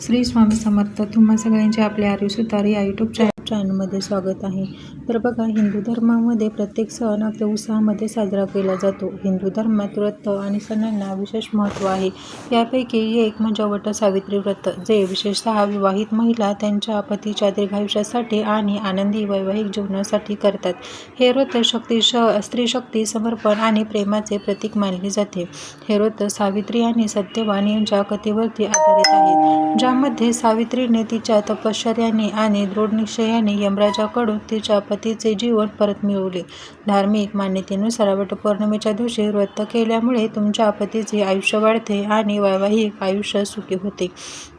श्री स्वामी समर्थ. तुम्हा सगळ्यांचे आपले आर्य सुतारी या यूट्यूब चॅनल चॅनलमध्ये स्वागत आहे. तर बघा हिंदू धर्मामध्ये प्रत्येक सण आपल्या उत्साहामध्ये साजरा केला जातो. हिंदू धर्मात व्रत आणि सणांना विशेष महत्त्व आहे. यापैकी एक म्हणजे वट सावित्री व्रत जे विशेषतः विवाहित महिला त्यांच्या पतीच्या दीर्घायुष्यासाठी आणि आनंदी वैवाहिक जीवनासाठी करतात. हे व्रत शक्ती श स्त्री शक्ती समर्पण आणि प्रेमाचे प्रतीक मानले जाते. हे व्रत सावित्री आणि सत्यवान यांच्या कथेवरती आधारित आहेत ज्यामध्ये सावित्रीने तिच्या तपश्चर्याने आणि दृढ याने यमराजाकडून तिच्या पतीचे जीवन परत मिळवले. धार्मिक मान्यतेनुसार वटपौर्णिमेच्या दिवशी व्रत केल्यामुळे तुमच्या पतीचे आयुष्य वाढते आणि वैवाहिक आयुष्य सुखी होते.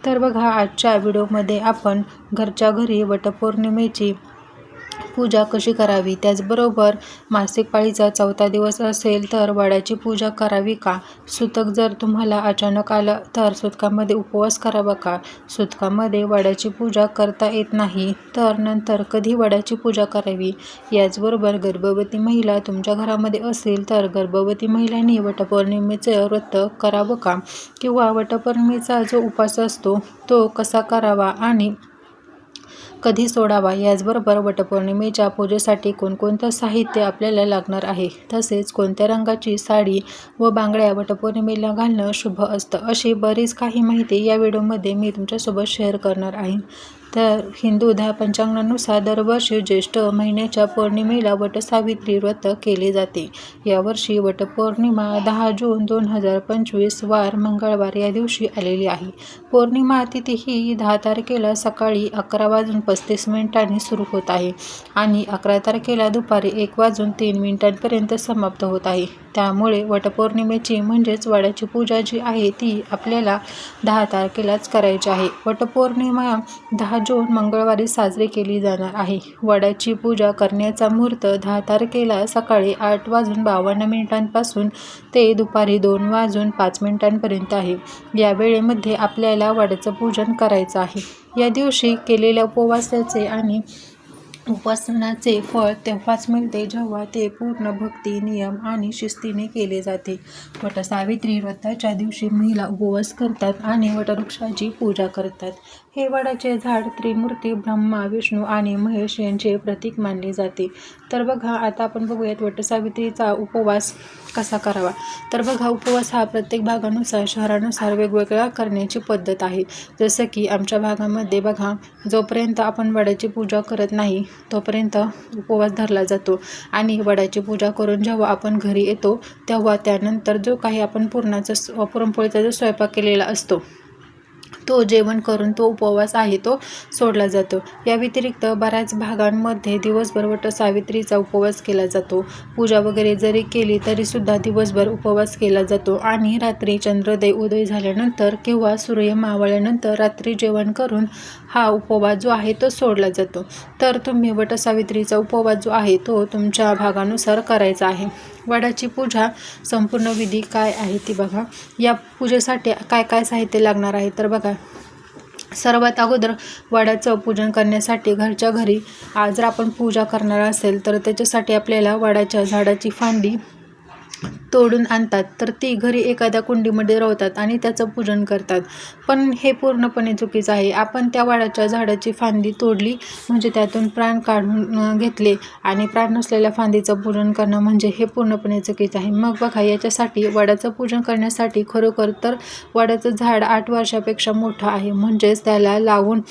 तर बघा आजच्या व्हिडिओमध्ये आपण घरच्या घरी वटपौर्णिमेची पूजा कशी करावी? त्याचबरोबर मासिक पाळीचा चौथा दिवस असेल तर वड्याची पूजा करावी का? सुतक जर तुम्हाला अचानक आलं तर सुतकामध्ये उपवास करावा का? सुतकामध्ये वड्याची पूजा करता येत नाही तर नंतर कधी वड्याची पूजा करावी? याचबरोबर गर्भवती महिला तुमच्या घरामध्ये असेल तर गर्भवती महिलांनी वटपौर्णिमेचं व्रत करावं का? किंवा वटपौर्णिमेचा जो उपास असतो तो कसा करावा? आणि कधी सोडावा याचबरोबर वटपौर्णिमेच्या पूजेसाठी कोणकोणतं साहित्य आपल्याला लागणार आहे? तसेच कोणत्या रंगाची साडी व बांगड्या वटपौर्णिमेला घालणं शुभ असतं? अशी बरीच काही माहिती या व्हिडिओमध्ये मी तुमच्यासोबत शेअर करणार आहे. तर हिंदू दहा पंचांगानुसार दरवर्षी ज्येष्ठ महिन्याच्या पौर्णिमेला वटसावित्री व्रत केले जाते. यावर्षी वटपौर्णिमा दहा जून दोन हजार पंचवीस वार मंगळवार या दिवशी आलेली आहे. पौर्णिमा तिथी ही दहा तारखेला सकाळी अकरा वाजून पस्तीस मिनिटांनी सुरू होत आहे आणि अकरा तारखेला दुपारी एक वाजून तीन मिनिटांपर्यंत समाप्त होत आहे. त्यामुळे वटपौर्णिमेची म्हणजेच वडाची पूजा जी आहे ती आपल्याला दहा तारखेलाच करायची आहे. वटपौर्णिमा दहा जून मंगळवारी साजरी केली जाणार आहे. वडाची पूजा करण्याचा मुहूर्त दहा तारखेला सकाळी आठ वाजून बावन्न मिनिटांपासून ते दुपारी दोन वाजून पाच मिनिटांपर्यंत आहे. या वेळेमध्ये आपल्याला वडाचं पूजन करायचं आहे. या दिवशी केलेल्या उपवासाचे आणि उपासनाचे फळ तेव्हाच मिळते जेव्हा ते पूर्ण भक्ती नियम आणि शिस्तीने केले जाते. वटसावित्री व्रताच्या दिवशी महिला उपवास करतात आणि वटवृक्षाची पूजा करतात. हे वडाचे झाड त्रिमूर्ती ब्रह्मा विष्णू आणि महेश यांचे प्रतीक मानले जाते. तर बघा आता आपण बघूयात वटसावित्रीचा उपवास कसा करावा. तर बघा उपवास हा प्रत्येक भागानुसार शहरानुसार वेगवेगळा करण्याची पद्धत आहे. जसं की आमच्या भागामध्ये बघा जोपर्यंत आपण वडाची पूजा करत नाही तोपर्यंत उपवास धरला जातो. आणि वडाची पूजा करून जेव्हा आपण घरी येतो तेव्हा त्यानंतर जो काही आपण पुरणाचा पुरणपोळीचा जो स्वयंपाक केलेला असतो तो जेवण करून तो उपवास आहे तो सोडला जातो. या व्यतिरिक्त बऱ्याच भागांमध्ये दिवसभर वट सावित्रीचा उपवास केला जातो. पूजा वगैरे जरी केली तरीसुद्धा दिवसभर उपवास केला जातो आणि रात्री चंद्रोदय उदय झाल्यानंतर किंवा सूर्य मावळल्यानंतर रात्री जेवण करून हा उपवास जो आहे तो सोडला जातो. तर तुम्ही वटसावित्रीचा उपवास जो आहे तो तुमच्या भागानुसार करायचा आहे. वडाची पूजा संपूर्ण विधी काय आहे ती बघा. या पूजेसाठी काय काय साहित्य लागणार आहे तर बघा. सर्वात अगोदर वडाचं पूजन करण्यासाठी घरच्या घरी जर आपण पूजा करणार असेल तर त्याच्यासाठी आपल्याला वडाच्या झाडाची फांदी तोडून आणतात तर ती घरी एखाद्या कुंडीमध्ये रोवतात आणि त्याचं पूजन करतात. पण हे पूर्णपणे चुकीचं आहे. आपण त्या वाडाच्या झाडाची फांदी तोडली म्हणजे त्यातून प्राण काढून घेतले आणि प्राण नसलेल्या फांदीचं पूजन करणं म्हणजे हे पूर्णपणे चुकीचं आहे. मग बघा याच्यासाठी वाडाचं पूजन करण्यासाठी खरोखर तर वाडाचं झाड आठ वर्षापेक्षा मोठं आहे. म्हणजेच त्याला लावून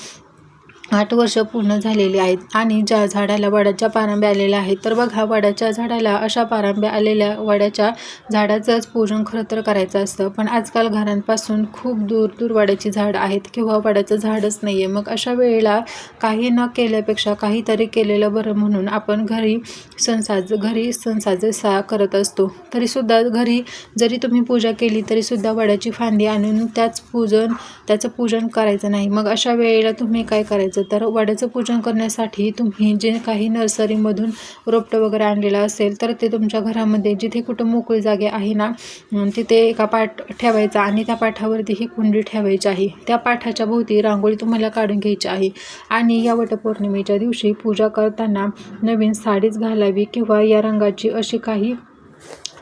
आठ वर्ष पूर्ण झालेली आहेत आणि ज्या झाडाला वडाच्या पारंब्या आलेल्या आहेत तर बघा वडाच्या झाडाला अशा पारंब्या आलेल्या वडाच्या झाडाचंच पूजन खरं तर करायचं असतं. पण आजकाल घरांपासून खूप दूर दूर वडाची झाडं आहेत किंवा वडाचं झाडच नाही आहे मग अशा वेळेला काही न केल्यापेक्षा काहीतरी केलेलं बरं म्हणून आपण घरी सण साज घरी सण सा करत असतो. तरीसुद्धा घरी जरी तुम्ही पूजा केली तरीसुद्धा वडाची फांदी आणून त्याच पूजन त्याचं पूजन करायचं नाही. मग अशा वेळेला तुम्ही काय करायचं? तर वाड्याचं पूजन करण्यासाठी तुम्ही जे काही नर्सरीमधून रोपटं वगैरे आणलेलं असेल तर ते तुमच्या घरामध्ये जिथे कुठं मोकळी जागे आहे ना तिथे एका पाठ ठेवायचा आणि त्या पाठावरती ही कुंडी ठेवायची आहे. त्या पाठाच्या भोवती रांगोळी तुम्हाला काढून घ्यायची आहे. आणि या वटपौर्णिमेच्या दिवशी पूजा करताना नवीन साडीच घालावी किंवा या रंगाची अशी काही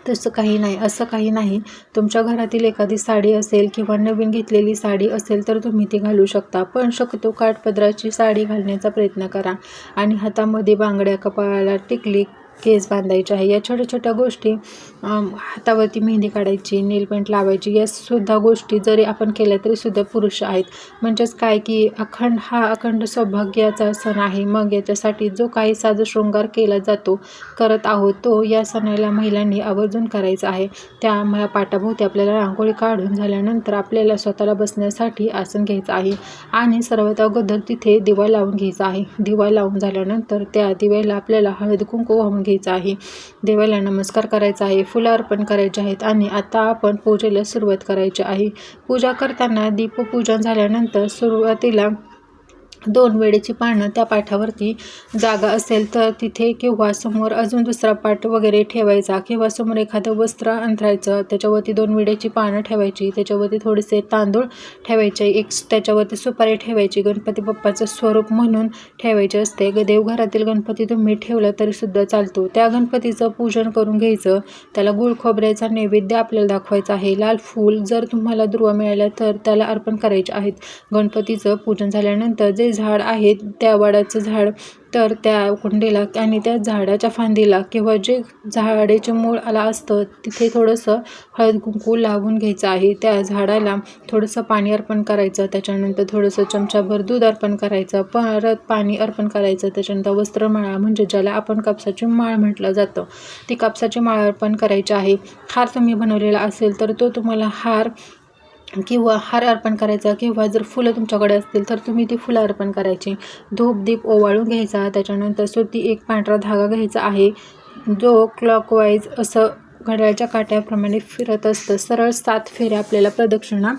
तसं काही नाही असं काही नाही. तुमच्या घरातील एखादी साडी असेल किंवा नवीन घेतलेली साडी असेल तर तुम्ही ती घालू शकता. पण शक्यतो काठपदराची साडी घालण्याचा प्रयत्न करा. आणि हातामध्ये बांगड्या कपाळाला टिकली केस बांधायचे आहे. या छोट्या छोट्या गोष्टी हातावरती मेहंदी काढायची नेलपेंट लावायची या सुद्धा गोष्टी जरी आपण केल्या तरी सुद्धा पुरुष आहेत. म्हणजेच काय की अखंड हा अखंड सौभाग्याचा सण आहे. मग याच्यासाठी जो काही साज शृंगार केला जातो करत आहोत तो या सणाला महिलांनी आवर्जून करायचा आहे. त्या पाटाभोवती आपल्याला रांगोळी काढून झाल्यानंतर आपल्याला स्वतःला बसण्यासाठी आसन घ्यायचं आहे. आणि सर्वात अगोदर तिथे दिवा लावून घ्यायचा आहे. दिवा लावून झाल्यानंतर त्या दिव्याला आपल्याला हळद कुंकू वाहून घ्यायचं आहे. देवाला नमस्कार करायचा आहे. फुलं अर्पण करायचे आहेत आणि आता आपण पूजेला सुरुवात करायची आहे. पूजा करताना दीपपूजन झाल्यानंतर सुरुवातीला दोन वेळेची पानं त्या पाठावरती जागा असेल तर तिथे किंवा समोर अजून दुसरा पाठ वगैरे ठेवायचा किंवा समोर एखादं वस्त्र अंथरायचं त्याच्यावरती दोन वेळेची पानं ठेवायची त्याच्यावरती थोडेसे तांदूळ ठेवायचे एक त्याच्यावरती सुपारी ठेवायची गणपती बाप्पाचं स्वरूप म्हणून ठेवायचे असते. ग देवघरातील गणपती तुम्ही ठेवला तरीसुद्धा चालतो. त्या गणपतीचं पूजन करून घ्यायचं. त्याला गुळ खोबऱ्याचा नैवेद्य आपल्याला दाखवायचा आहे. लाल फूल जर तुम्हाला दुर्वा मिळाल्या तर त्याला अर्पण करायचे आहेत. गणपतीचं पूजन झाल्यानंतर जे झाड आहे त्या वडाचं झाड तर त्या कुंडीला आणि त्या झाडाच्या फांदीला किंवा जे झाडाचे मूळ आला असतं तिथे थोडंसं हळद कुंकू लावून घ्यायचं आहे. त्या झाडाला थोडंसं पाणी अर्पण करायचं त्याच्यानंतर थोडंसं चमचाभर दूध अर्पण करायचं परत पाणी अर्पण करायचं त्याच्यानंतर वस्त्रमाळा म्हणजे ज्याला आपण कापसाची माळ म्हटलं जातं ती कापसाची माळ अर्पण करायची आहे. हार तुम्ही बनवलेला असेल तर तो तुम्हाला हार किंवा हार अर्पण करायचा किंवा जर फुलं तुमच्याकडे असतील तर तुम्ही ती फुलं अर्पण करायची. धूप दीप ओवाळून घ्यायचा त्याच्यानंतर सुती एक पांढरा धागा घ्यायचा आहे. जो क्लॉकवाईज असं घड्याळच्या काट्याप्रमाणे फिरत असतं. सरळ सात फेऱ्या आपल्याला प्रदक्षिणा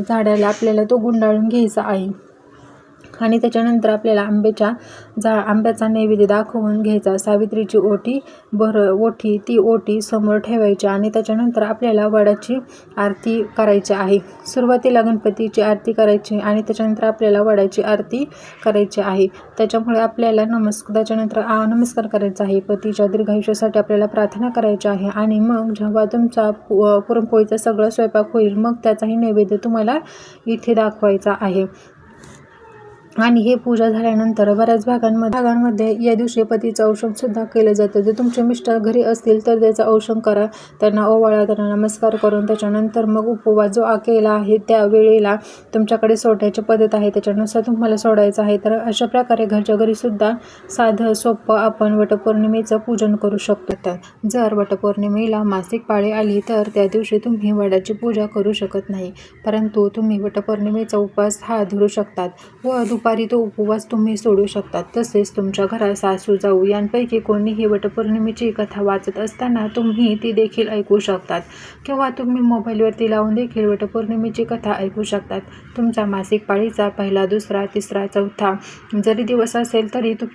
झाडाला आपल्याला तो गुंडाळून घ्यायचा आहे. आणि त्याच्यानंतर आपल्याला आंब्याच्या झा आंब्याचा नैवेद्य दाखवून घ्यायचा. सावित्रीची ओटी भर ओठी ती ओटी समोर ठेवायची आणि त्याच्यानंतर आपल्याला वडाची आरती करायची आहे. सुरुवातीला गणपतीची आरती करायची आणि त्याच्यानंतर आपल्याला वडाची आरती करायची आहे. त्याच्यामुळे आपल्याला नमस्कार त्याच्यानंतर आ नमस्कार करायचा आहे. पतीच्या दीर्घायुष्यासाठी आपल्याला प्रार्थना करायची आहे आणि मग जेव्हा तुमचा पु- पुरणपोळीचा सगळं स्वयंपाक होईल मग त्याचाही नैवेद्य तुम्हाला इथे दाखवायचा आहे. आणि हे पूजा झाल्यानंतर बऱ्याच भागांमध्ये भागांमध्ये या दिवशी पतीचं औषण सुद्धा केलं जातं. जर तुमचे मिस्टर घरी असतील तर त्याचं औषण करा. त्यांना ओवाळा त्यांना नमस्कार करून त्याच्यानंतर मग उपवास जो आ केला आहे त्या वेळेला तुमच्याकडे सोडायची पद्धत आहे. त्याच्यानुसार तुम्हाला सोडायचं आहे. तर अशा प्रकारे घरच्या घरीसुद्धा साधं सोपं आपण वटपौर्णिमेचं पूजन करू शकतो. जर वटपौर्णिमेला मासिक पाळी आली तर त्या दिवशी तुम्ही वडाची पूजा करू शकत नाही. परंतु तुम्ही वटपौर्णिमेचा उपवास हा धरू शकतात व दुपारी तो उपवास तुम्ही सोडू शकतात. तसेच तुमच्या घरात सासू जाऊ यांपैकी कोणीही वटपौर्णिमेची कथा वाचत असताना तुम्ही ती देखील ऐकू शकतात. किंवा तुम्ही मोबाईलवरती लावून देखील वटपौर्णिमेची कथा ऐकू शकतात. तुमचा मासिक पाळीचा पहिला दुसरा तिसरा चौथा जरी दिवस असेल तरी तु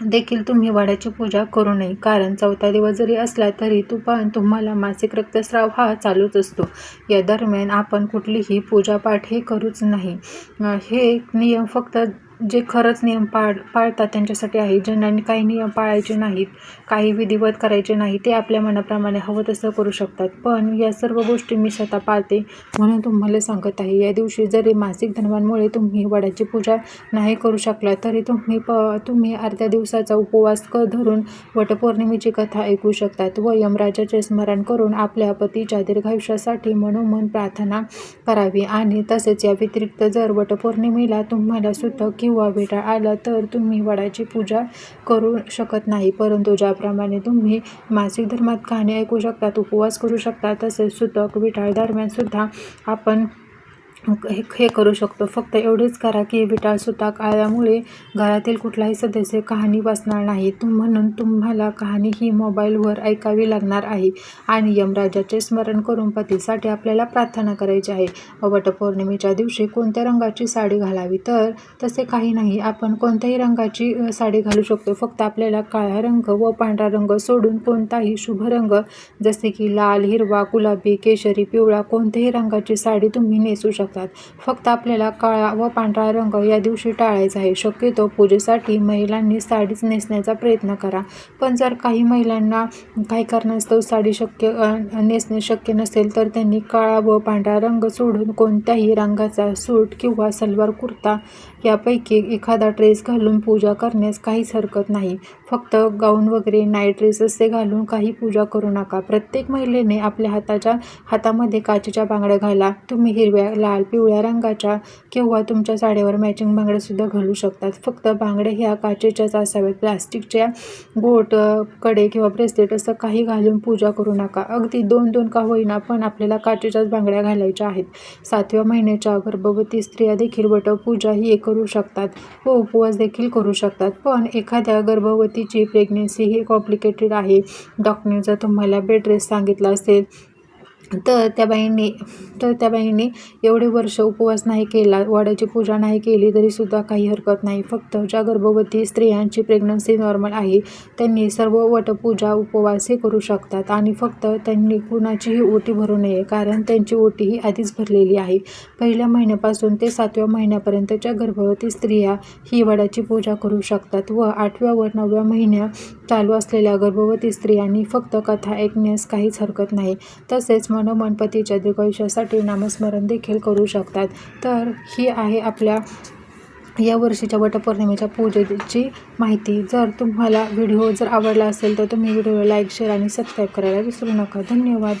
देखील तुम्ही वड्याची पूजा करू नये. कारण चौथा दिवस जरी असला तरी तू तुम्हाला मासिक रक्तस्राव हा चालूच असतो. या दरम्यान आपण कुठलीही पूजापाठ हे करूच नाही. हे हे नियम फक्त जे खरंच नियम पाळ पाळतात त्यांच्यासाठी आहे. ज्यांना काही नियम पाळायचे नाहीत काही विधिवत करायचे नाही ते आपल्या मनाप्रमाणे हवं तसं करू शकतात. पण या सर्व गोष्टी मी स्वतः पाळते म्हणून तुम्हाला सांगत आहे. या दिवशी जरी मासिक धर्मांमुळे तुम्ही वडाची पूजा नाही करू शकला तरी तुम्ही प तुम्ही अर्ध्या दिवसाचा उपवास क धरून वटपौर्णिमेची कथा ऐकू शकतात व यमराजाचे स्मरण करून आपल्या पतीच्या दीर्घायुष्यासाठी मनोमन प्रार्थना करावी. आणि तसेच या व्यतिरिक्त जर वटपौर्णिमेला तुम्हाला सुतक किंवा विटाळ आला तर तुम्ही वडाची पूजा करू शकत नाही. परंतु ज्याप्रमाणे तुम्ही मासिक धर्मात कहाणी ऐकू शकतात उपवास करू शकता तसेच सुतक विटाळ दरम्यानसुद्धा आपण हे हे करू शकतो. फक्त एवढेच करा की विटाळ काळल्यामुळे आल्यामुळे घरातील कुठलाही सदस्य कहाणी वाचणार नाही. तुम म्हणून तुम्हाला कहाणी ही मोबाईलवर ऐकावी लागणार आहे. आणि यमराजाचे स्मरण करून पतीसाठी आपल्याला प्रार्थना करायची आहे. वटपौर्णिमेच्या दिवशी कोणत्या रंगाची साडी घालावी? तर तसे काही नाही. आपण कोणत्याही रंगाची साडी घालू शकतो. फक्त आपल्याला काळा रंग व पांढरा रंग सोडून कोणताही शुभ रंग जसे की लाल हिरवा गुलाबी केशरी पिवळा कोणत्याही रंगाची साडी तुम्ही नेसू शकता. असतात फक्त आपल्याला काळा व पांढरा रंग या दिवशी टाळायचा आहे. शक्यतो पूजेसाठी महिलांनी साडीच नेसण्याचा प्रयत्न करा. पण जर काही महिलांना काही कारणास्तव साडी शक्य नेसणे शक्य नसेल तर त्यांनी काळा व पांढरा रंग सोडून कोणत्याही रंगाचा सूट किंवा सलवार कुर्ता यापैकी एखादा ड्रेस घालून पूजा करण्यास काहीच हरकत नाही. फक्त गाऊन वगैरे नाईट ड्रेस असे घालून काही पूजा करू नका. प्रत्येक महिलेने आपल्या हाताच्या हातामध्ये काचेच्या बांगड्या घाला. तुम्ही हिरव्या लाल पिवळ्या रंगाच्या किंवा तुमच्या साड्यावर मॅचिंग बांगड्यासुद्धा घालू शकतात. फक्त बांगड्या ह्या काचेच्याच असाव्यात. प्लास्टिकच्या गोटकडे किंवा ब्रेसलेट असं काही घालून पूजा करू नका. अगदी दोन दोन का होईना पण आपल्याला काचेच्याच बांगड्या घालायच्या आहेत. सातव्या महिन्याच्या गर्भवती स्त्रिया देखील वटपूजा ही करू शकतात. व उपवास देखील करू शकतात. पण एखाद्या गर्भवतीची प्रेग्नेन्सी ही कॉम्प्लिकेटेड आहे. डॉक्टरने जर तुम्हाला बेड रेस्ट सांगितला असेल तर त्या बाईंनी तर त्या बाईंनी एवढे वर्ष उपवास नाही केला वडाची पूजा नाही केली तरीसुद्धा काही हरकत नाही. फक्त ज्या गर्भवती स्त्रियांची प्रेग्नन्सी नॉर्मल आहे त्यांनी सर्व वटपूजा उपवास हे करू शकतात आणि फक्त त्यांनी कुणाचीही ओटी भरू नये कारण त्यांची ओटी ही आधीच भरलेली आहे. पहिल्या महिन्यापासून ते सातव्या महिन्यापर्यंतच्या गर्भवती स्त्रिया ही वडाची पूजा करू शकतात व आठव्या व नवव्या महिन्या चालू असलेल्या गर्भवती स्त्रियांनी फक्त कथा ऐकण्यास काहीच हरकत नाही. तसेच मनोमन पतीच्या दीर्घायुष्यासाठी नामस्मरण देखील करू शकतात. तर ही आहे आपल्या या वर्षीच्या वटपौर्णिमेच्या पूजेची माहिती. जर तुम्हाला व्हिडिओ जर आवडला असेल तर तुम्ही व्हिडिओला लाईक शेअर आणि सबस्क्राईब करायला विसरू नका. धन्यवाद.